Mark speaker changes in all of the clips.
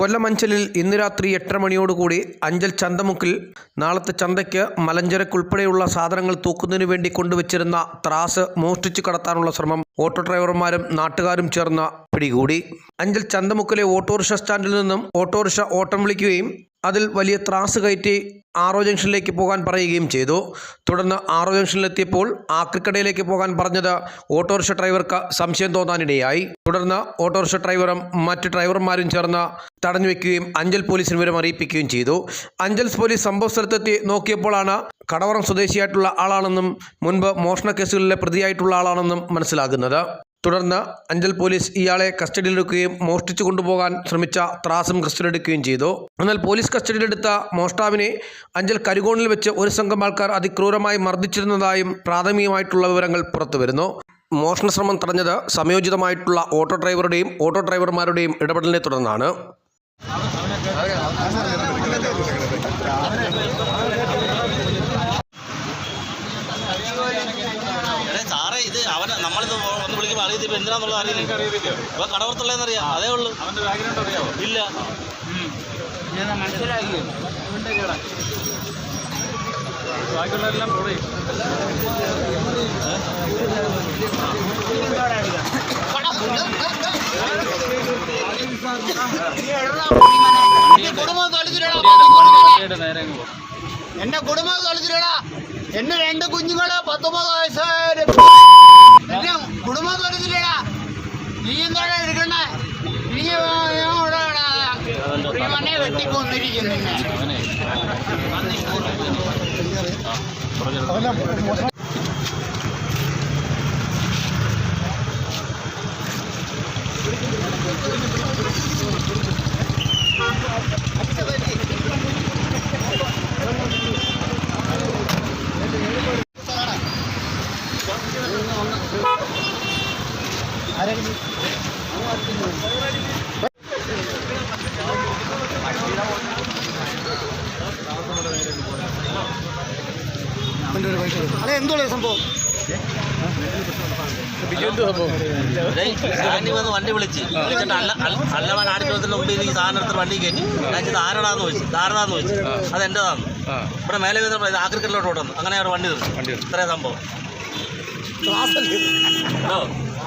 Speaker 1: കൊല്ലം അഞ്ചലിൽ ഇന്ന് രാത്രി എട്ടര മണിയോടുകൂടി അഞ്ചൽ ചന്തമുക്കിൽ നാളത്തെ ചന്തയ്ക്ക് മലഞ്ചരക്കുൾപ്പെടെയുള്ള സാധനങ്ങൾ തൂക്കുന്നതിനു വേണ്ടി കൊണ്ടുവച്ചിരുന്ന ത്രാസ് മോഷ്ടിച്ചു കടത്താനുള്ള ശ്രമം ഓട്ടോ ഡ്രൈവർമാരും നാട്ടുകാരും ചേർന്ന പിടികൂടി. അഞ്ചൽ ചന്തമുക്കിലെ ഓട്ടോറിക്ഷ സ്റ്റാൻഡിൽ നിന്നും ഓട്ടോറിക്ഷ ഓട്ടം വിളിക്കുകയും അതിൽ വലിയ ത്രാസ് കയറ്റി ആറോ ജംഗ്ഷനിലേക്ക് പോകാൻ പറയുകയും ചെയ്തു. തുടർന്ന് ആറോ ജംഗ്ഷനിലെത്തിയപ്പോൾ ആക്രിക്കടയിലേക്ക് പോകാൻ പറഞ്ഞത് ഓട്ടോറിക്ഷ ഡ്രൈവർക്ക് സംശയം തോന്നാനിടയായി. തുടർന്ന് ഓട്ടോറിക്ഷ ഡ്രൈവറും മറ്റ് ഡ്രൈവർമാരും ചേർന്ന് തടഞ്ഞു വെക്കുകയും അഞ്ചൽ പോലീസിന് വിവരം അറിയിപ്പിക്കുകയും ചെയ്തു. അഞ്ചൽ പോലീസ് സംഭവ സ്ഥലത്തെത്തി നോക്കിയപ്പോഴാണ് കടവറം സ്വദേശിയായിട്ടുള്ള ആളാണെന്നും മുൻപ് മോഷണ കേസുകളിലെ പ്രതിയായിട്ടുള്ള ആളാണെന്നും മനസ്സിലാകുന്നത്. തുടർന്ന് അഞ്ചൽ പോലീസ് ഇയാളെ കസ്റ്റഡിയിലെടുക്കുകയും മോഷ്ടിച്ചു കൊണ്ടുപോകാൻ ശ്രമിച്ച ത്രാസും കസ്റ്റഡിയിലെടുക്കുകയും ചെയ്തു. എന്നാൽ പോലീസ് കസ്റ്റഡിയിലെടുത്ത മോഷ്ടാവിനെ അഞ്ചൽ കരുകോണിൽ വെച്ച് ഒരു സംഘം ആൾക്കാർ അതിക്രൂരമായി മർദ്ദിച്ചിരുന്നതായും പ്രാഥമികമായിട്ടുള്ള വിവരങ്ങൾ പുറത്തുവരുന്നു. മോഷണ ശ്രമം തടഞ്ഞത് സംയോജിതമായിട്ടുള്ള ഓട്ടോ ഡ്രൈവറുടെയും ഓട്ടോ ഡ്രൈവർമാരുടെയും ഇടപെടലിനെ തുടർന്നാണ്.
Speaker 2: വന്ന് ഇപ്പൊ എന്തിനാന്നുള്ള അറിയില്ല അറിയില്ല ഇപ്പൊ കടവർത്തുള്ളതെന്നറിയാം അതേ ഉള്ളു. അവന്റെ ബാക്ക്ഗ്രൗണ്ട് അറിയാവോ? ഇല്ല.
Speaker 3: മനസ്സിലാക്കി. എന്റെ കുടുംബം കളിച്ചിട്ടാ എന്നെ രണ്ട് കുഞ്ഞുങ്ങൾ പത്തൊമ്പത് വയസ്സായ എന്റെ നീ എന്താണ് എടുക്കണേ നീ കുടിമനെ വെട്ടിക്കൊന്നിരിക്കുന്നു നിന്നെ
Speaker 2: അവനെ
Speaker 3: അതെ എന്തോ സംഭവം
Speaker 2: വന്ന് വണ്ടി വിളിച്ച് വിളിച്ചിട്ട് അല്ല അല്ല- അല്ലവൻ ആടിച്ചോളത്തിന്റെ മുമ്പ് ഈ സാധനം എടുത്ത് വണ്ടി കയറ്റി ഞാൻ ആരടാന്ന് ചോദിച്ചു ധാരണാന്ന് ചോദിച്ചു അത് എന്റേതാന്ന് ഇവിടെ മേലെ വീതം ആക്രിക്കറ്റിലോട്ട് ഓടുന്നു അങ്ങനെ അവിടെ വണ്ടി നിർത്തി ഇത്രയും സംഭവം.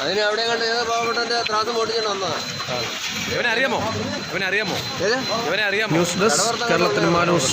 Speaker 4: അതിന് അവിടെ കണ്ട് ഏതോ പാവപ്പെട്ടന്റെ ത്രാസം പൊട്ടിച്ചിട്ട് വന്നതാ.
Speaker 5: ഇവനെ അറിയാമോ? ഇവനെ അറിയാമോ? ഇവനെ അറിയാമോ?
Speaker 1: ന്യൂസ് ഡെസ്ക് കേരളത്തിന് മാനൂസ്.